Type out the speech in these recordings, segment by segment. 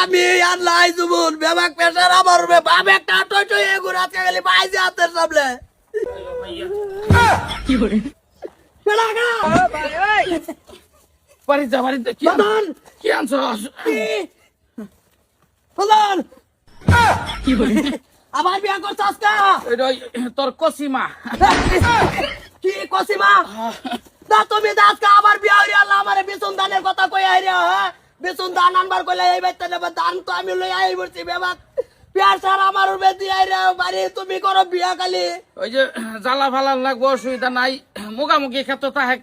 আমি আর লাই জুবুন বেবাক পেশার আমার বাপ একটা এগুর আজকে বাইজে হাতের সামনে কি বাদন কি আনছ বাদন আবার বিয়া করছ আজকা তোর কসিমা। কি কসিমা? না তুমি আজকে আবার বিয়া হইরে আল্লাহ আমারে বিছুন দানের কথা কই আইরে হ্যাঁ? বিছুন দান আনবার কইলে এই বাইতে দান তো আমি লই আই বলছি বেবাক। বিয়ার সার আমার উবে দি আইরে বাড়ি তুমি করো বিয়া খালি। ওই যে জ্বালা ফালা লাগবো অসুবিধা নাই। মুখামুখি ক্ষেত্র তাহে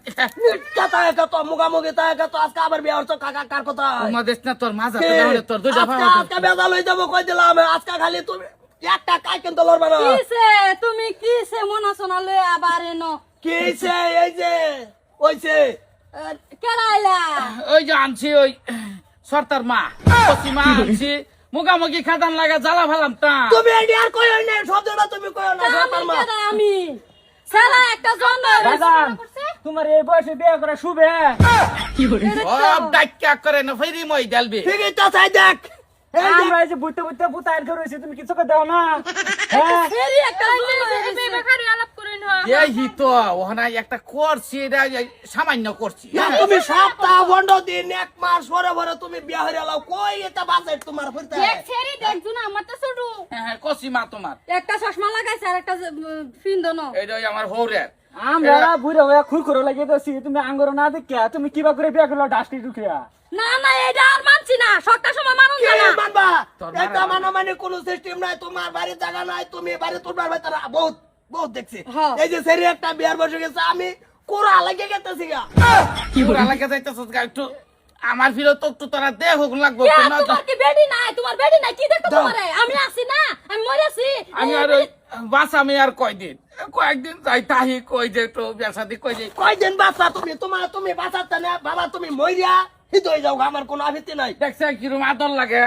কথা একা তো? মুগামুগি তা একা তো? আজকে আবার বিয়া হচ্ছে কাকা কার কথা? দেশ না তোর মাজা কি? তোর দুইটা আজকে ভালো আজকে বেজা লই যাব কই দিলাম? আজকে খালি তুমি একটা কাই কিন্তু লড়বে না। কিসে? তুমি কিসে? মনা সোনা লয়ে আবার এনো। কি হইছে এই যে ওইছে কেলাইলা। ওই যে আনছি ওই সর্তার মা। কসিমা আনছি। মুখামুখি খাদান লাগা জ্বালা ফালাম তা। তুমি আর কই না শব্দটা তুমি কই না আমি সরকার মা। আমি? সারা একটা জন্ম তোমার এই বয়সে বিয়ে করে শুবে সব ডাক্কা করে না ফেরি মই ডালবি ঠিকই তো চাই দেখ। আমরা এই যে বুঝতে বুঝতে বুতায়ের ধরেছি তুমি কিছু করে দাও না? হ্যাঁ ফেরি একটা করছি সামান্য করছি না তুমি বন্ধ এক তুমি হয়ে এটা তোমার না হ্যাঁ, একটা হয়ে তুমি আঙ্গুর না দেখিয়া তুমি কিবা করে বিয়ে করল ডাস্টি ঢুকিয়া না না এটা আর মানছি না সবটা সময় মানুষ জানা মানবা এটা মানো মানে কোনো সিস্টেম নাই তোমার বাড়ির জায়গা নাই তুমি বাড়ি তোমার ভেতরে বহুত বহুত দেখছি। এই যে সেরি একটা বিয়ার বসে গেছে আমি কোরা গেতেছি গা। কি করে আলাকে যাইতেছ একটু। আমার ফিরে তো একটু তোরা দেহ লাগবো কে, না তোমার কি বেডি নাই? তোমার বেডি নাই? কি দেখো তোমারে? আমি আছি না আমি মরে আছি। আমি আর বাস আমি আর কয়দিন? কয়েকদিন যাই তাহি কই যে তো ব্যবসাদি কই যে। কয়দিন বাচ্চা তুমি? তোমার তুমি বাঁচাতে না বাবা তুমি মরিয়া হিত হয়ে যাও আমার কোনো আপত্তি নাই। দেখছে কিরম আদর লাগে।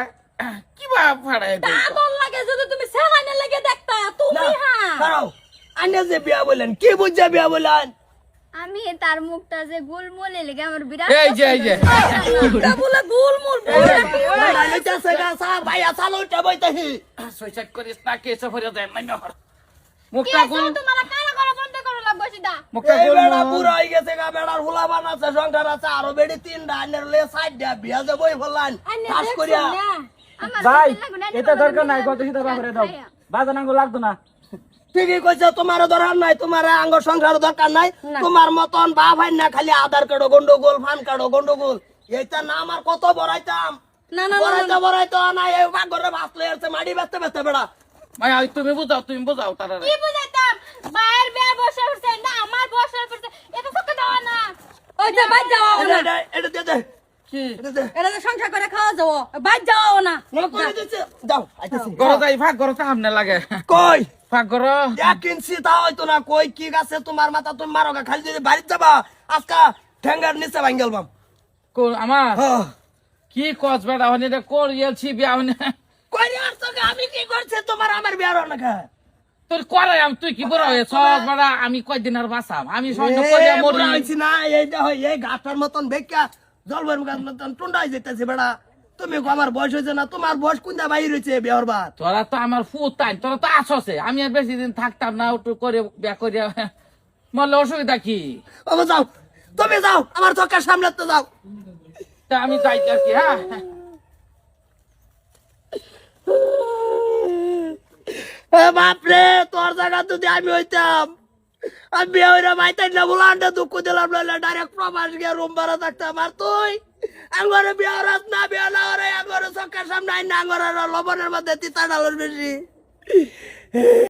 কি কিবা ফাড়াই দে আদর লাগে যদি তুমি সেলাইনে লাগে দেখতা তুমি হ্যাঁ দাঁড়াও যে বিয়া বললেন কি বুঝছে বিয়া বললেন আমি তার মুখটা যে গোলমলে লেগে আমার বিরাট এই যে এই যে। এটা বলে গুলমুল লইতেছে গা সা বইতেছি। সুইসাইড করিস না কেসে ভরে যায় নাই নহর মুখটা গুল তোমার কানা করা বন্ধ করো লাগবো সিধা? মুখটা গুল বেড়া বুড়া হয়ে গেছে গা বেড়ার হুলা বানাচ্ছে সংসার আছে আরও বেড়ি তিনটা আন্নের লে সাইড দিয়া বিয়া যে বই ফেললান কাজ করিয়া। আমার যাই লাগবে না, এটা দরকার নাই গত সিধা বাপরে দাও। বাজান আঙ্গুর লাগতো না। ঠিকই কইছে তোমার দরকার নাই তোমার আঙ্গ সংসার দরকার নাই। তোমার মতন বা ভাই না খালি আধার কার্ড গন্ডগোল ফান কার্ড গন্ডগোল। এইটা না আমার কত বড়াইতাম। না না না, বড়াইতে বড়াইতে না এই বাগরে বাসলে আছে মাটি বেচতে বেচতে বেড়া। মায়া তুমি বুঝাও তুমি বুঝাও তারা। কি বুঝাইতাম? বাইরের বিয়ে বসে উঠছে না আমার বসে উঠছে এটা তো দাও না। ওই যে বাদ যাও এটা এটা- এটা দে দে। কি? এটা সংসার করে খাওয়া যাও যাও না। না করে দিছে আইতাছি। গরো যাই ভাগ গরো তো আমনে লাগে। কই? ভাগ গরো এক তা হয়তো না। কই কি গাছে তোমার মাথা? তুমি মারো গা খালি যদি বাড়িতে যাবা আজকা ঠেঙ্গার নিচে ভাঙ্গেল কোন আমার। কি হনে রে কোর বিয়া হনে কই রে আর তোকে আমি কি করছে? তোমার আমার বিয়ার অনেকা তোর করে আমি তুই কি বড় সস বেড়া আমি কয়দিন আর বাঁচাম? আমি সহ্য করিয়া মরি না এই যে হয় এই গাছটার মতন বেকা। মতন টুন্ডাই যেতেছে বেড়া। তুমি আমার বয়স হয়েছে না তোমার বয়স কোনটা বাইর হয়েছে তোরা তো আমার তোরা তো আসছে আমি আর বেশি দিন থাকতাম না একটু করে বিয়া মরলে অসুবিধা কি? যাও। তুমি যাও আমার চোখের সামনে তো যাও। তা আমি যাই আর কি হ্যাঁ? বাপরে তোর জায়গা যদি আমি হইতাম। আমি বিয়ে হইরা মাইতাই না বলে আন্ডা দুঃখ দিলাম নইলে ডাইরেক্ট প্রবাস গিয়ে রুম ভাড়া থাকতে আর তুই। আঙ্গরে বিয়ে না বিয়ে না হরে আঙ্গরে চোখের সামনে আইন আঙ্গরে লবণের মধ্যে তিতা ডালের বেশি।